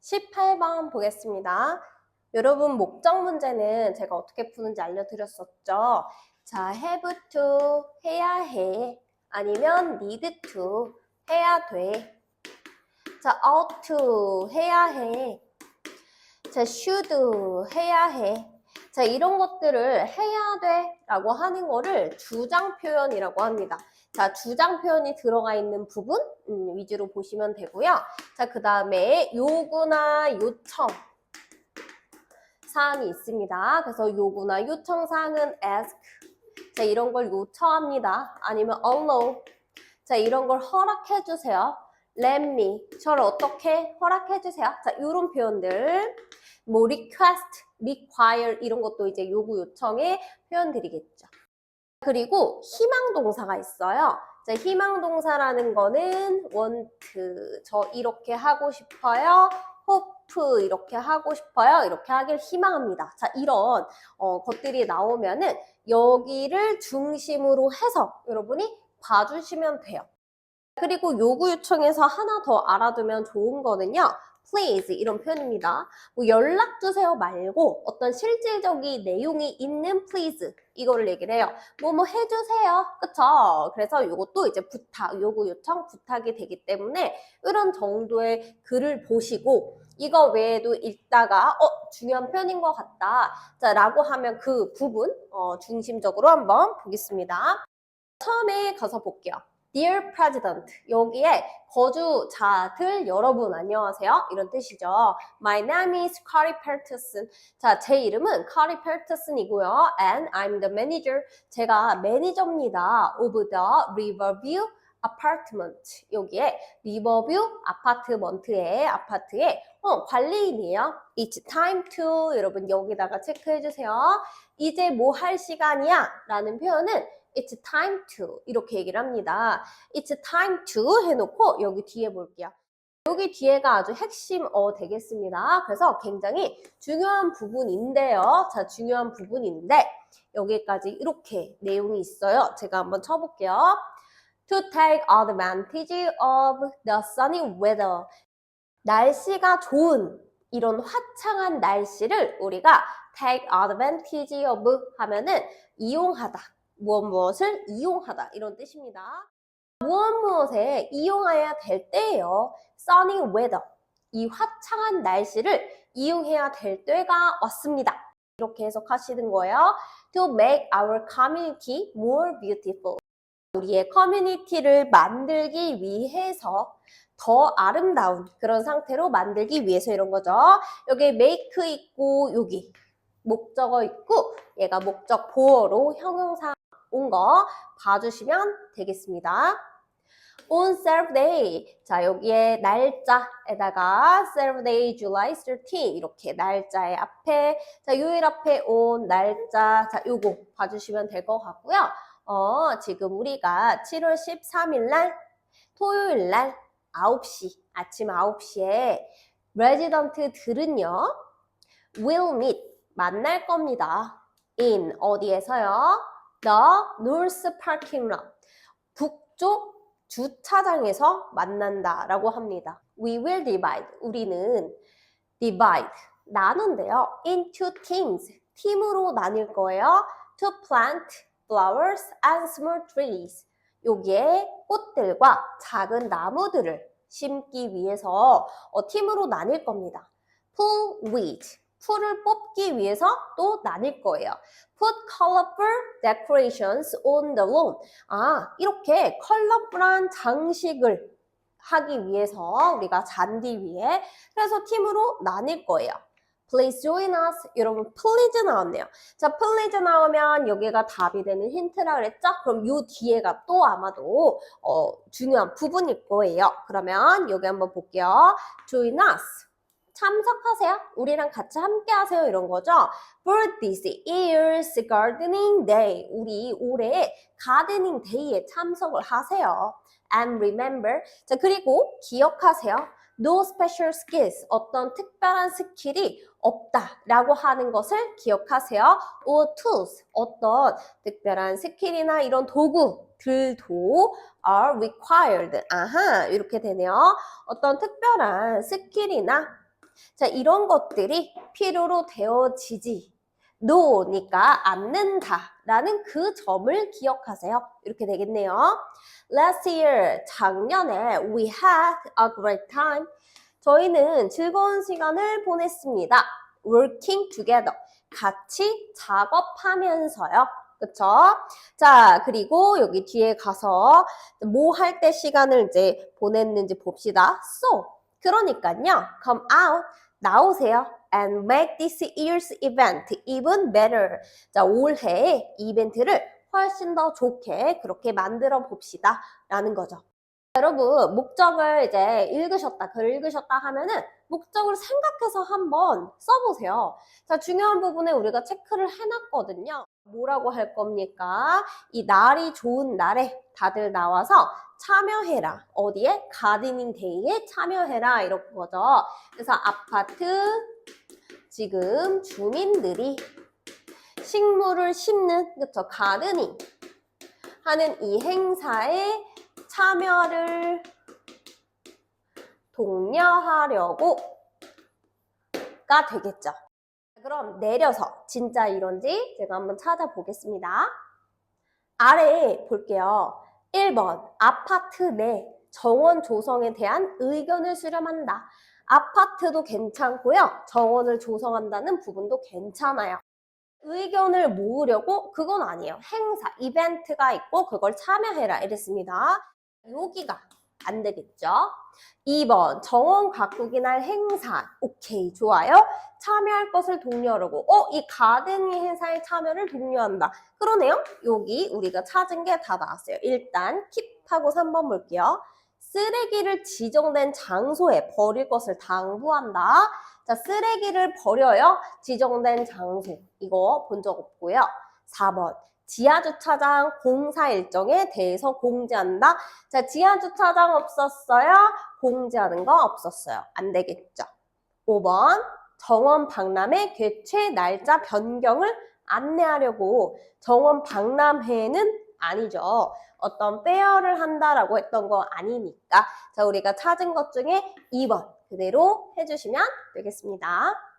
18번 보겠습니다. 여러분 목적 문제는 제가 어떻게 푸는지 알려드렸었죠. 자, have to 해야 해. 아니면 need to 해야 돼. 자, ought to 해야 해. 자, should 해야 해. 자, 이런 것들을 해야 돼 라고 하는 거를 주장 표현이라고 합니다. 자, 주장 표현이 들어가 있는 부분 음, 위주로 보시면 되고요. 자, 그 다음에 요구나 요청 사항이 있습니다. 그래서 요구나 요청 사항은 ask. 자, 이런 걸 요청합니다. 아니면 allow. 자, 이런 걸 허락해 주세요. let me. 저를 어떻게 허락해 주세요. 자, 이런 표현들. 뭐 request, require 이런 것도 이제 요구 요청의 표현들이겠죠. 그리고 희망 동사가 있어요. 자, 희망 동사라는 거는 want, 저 이렇게 하고 싶어요. hope 이렇게 하고 싶어요. 이렇게 하길 희망합니다. 자, 이런 어, 것들이 나오면은 여기를 중심으로 해서 여러분이 봐주시면 돼요. 그리고 요구 요청에서 하나 더 알아두면 좋은 거는요. Please 이런 표현입니다. 뭐 연락 주세요 말고 어떤 실질적인 내용이 있는 please 이거를 얘기를 해요. 뭐 뭐 해주세요. 그쵸? 그래서 이것도 이제 부탁, 요구 요청, 부탁이 되기 때문에 이런 정도의 글을 보시고 이거 외에도 읽다가 어 중요한 표현인 것 같다. 자 라고 하면 그 부분 어, 중심적으로 한번 보겠습니다. 처음에 가서 볼게요. Dear President, 여기에 거주자들 여러분 안녕하세요 이런 뜻이죠. My name is Carrie Peterson. 자, 제 이름은 Carrie Peterson이고요. And I'm the manager. 제가 매니저입니다. Of the Riverview Apartment. 여기에 리버뷰 아파트먼트의 아파트의 어, 관리인이에요. It's time to 여러분 여기다가 체크해 주세요. 이제 뭐 할 시간이야? 라는 표현은 It's time to 이렇게 얘기를 합니다. It's time to 해놓고 여기 뒤에 볼게요. 여기 뒤에가 아주 핵심 어 되겠습니다. 그래서 굉장히 중요한 부분인데요. 자, 중요한 부분인데 여기까지 이렇게 내용이 있어요. 제가 한번 쳐볼게요. To take advantage of the sunny weather. 날씨가 좋은 이런 화창한 날씨를 우리가 take advantage of 하면은 이용하다. 무엇 무엇을 이용하다 이런 뜻입니다. 무엇 무엇에 이용해야 될 때예요. sunny weather. 이 화창한 날씨를 이용해야 될 때가 왔습니다. 이렇게 해석하시는 거예요. To make our community more beautiful. 우리의 커뮤니티를 만들기 위해서 더 아름다운 그런 상태로 만들기 위해서 이런 거죠. 여기 make 있고 여기 목적어 있고 얘가 목적 보어로 형용사 온 거 봐주시면 되겠습니다. On self day. 자, 여기에 날짜에다가 self day July 13 이렇게 날짜의 앞에 자, 요일 앞에 온 날짜 자, 요거 봐 주시면 될 것 같고요. 어, 지금 우리가 7월 13일 날 토요일 날 9시 아침 9시에 레지던트들은요. will meet 만날 겁니다. in 어디에서요? The North Parking Lot. 북쪽 주차장에서 만난다 라고 합니다. We will divide. 우리는 divide. 나눈대요. into teams. 팀으로 나뉠 거예요. To plant flowers and small trees. 여기에 꽃들과 작은 나무들을 심기 위해서 어, 팀으로 나뉠 겁니다. Pull weed. 풀을 뽑기 위해서 또 나뉠 거예요. Put colorful decorations on the lawn. 아, 이렇게 컬러풀한 장식을 하기 위해서 우리가 잔디 위에 그래서 팀으로 나뉠 거예요. Please join us. 여러분, please 나왔네요. 자, please 나오면 여기가 답이 되는 힌트라 그랬죠? 그럼 요 뒤에가 또 아마도 어, 중요한 부분일 거예요. 그러면 여기 한번 볼게요. Join us. 참석하세요. 우리랑 같이 함께 하세요. 이런 거죠. For this year's gardening day. 우리 올해 가드닝 데이에 참석을 하세요. And remember. 자, 그리고 기억하세요. No special skills. 어떤 특별한 스킬이 없다라고 하는 것을 기억하세요. or tools. 어떤 특별한 스킬이나 이런 도구들도 are required. 아하, 이렇게 되네요. 어떤 특별한 스킬이나 자, 이런 것들이 필요로 되어지지. no니까 않는다 라는 그 점을 기억하세요. 이렇게 되겠네요. Last year, 작년에 we had a great time. 저희는 즐거운 시간을 보냈습니다. working together. 같이 작업하면서요. 그쵸? 자, 그리고 여기 뒤에 가서 뭐 할 때 시간을 이제 보냈는지 봅시다. So, 그러니까요. come out, 나오세요. and make this year's event even better. 자, 올해 이벤트를 훨씬 더 좋게 그렇게 만들어 봅시다. 라는 거죠. 여러분, 목적을 이제 읽으셨다, 글 읽으셨다 하면은 목적을 생각해서 한번 써보세요. 자, 중요한 부분에 우리가 체크를 해놨거든요. 뭐라고 할 겁니까? 이 날이 좋은 날에 다들 나와서 참여해라. 어디에? 가드닝 데이에 참여해라. 이런 거죠. 그래서 아파트 지금 주민들이 식물을 심는, 그쵸? 가드닝 하는 이 행사에 참여를 독려하려고가 되겠죠. 그럼 내려서 진짜 이런지 제가 한번 찾아보겠습니다. 아래에 볼게요. 1번 아파트 내 정원 조성에 대한 의견을 수렴한다. 아파트도 괜찮고요. 정원을 조성한다는 부분도 괜찮아요. 의견을 모으려고 그건 아니에요. 행사, 이벤트가 있고 그걸 참여해라 이랬습니다. 여기가 안 되겠죠? 2번 정원 가꾸기 날 행사. 오케이 좋아요. 참여할 것을 독려하려고. 어 이 가든이 행사에 참여를 독려한다. 그러네요. 여기 우리가 찾은 게 다 나왔어요. 일단 킵하고 3번 볼게요. 쓰레기를 지정된 장소에 버릴 것을 당부한다. 자 쓰레기를 버려요. 지정된 장소. 이거 본 적 없고요. 4번 지하주차장 공사 일정에 대해서 공지한다. 자, 지하주차장 없었어요? 공지하는 거 없었어요. 안 되겠죠. 5번, 정원 박람회 개최 날짜 변경을 안내하려고 정원 박람회는 아니죠. 어떤 페어를 한다라고 했던 거 아니니까. 자, 우리가 찾은 것 중에 2번 그대로 해주시면 되겠습니다.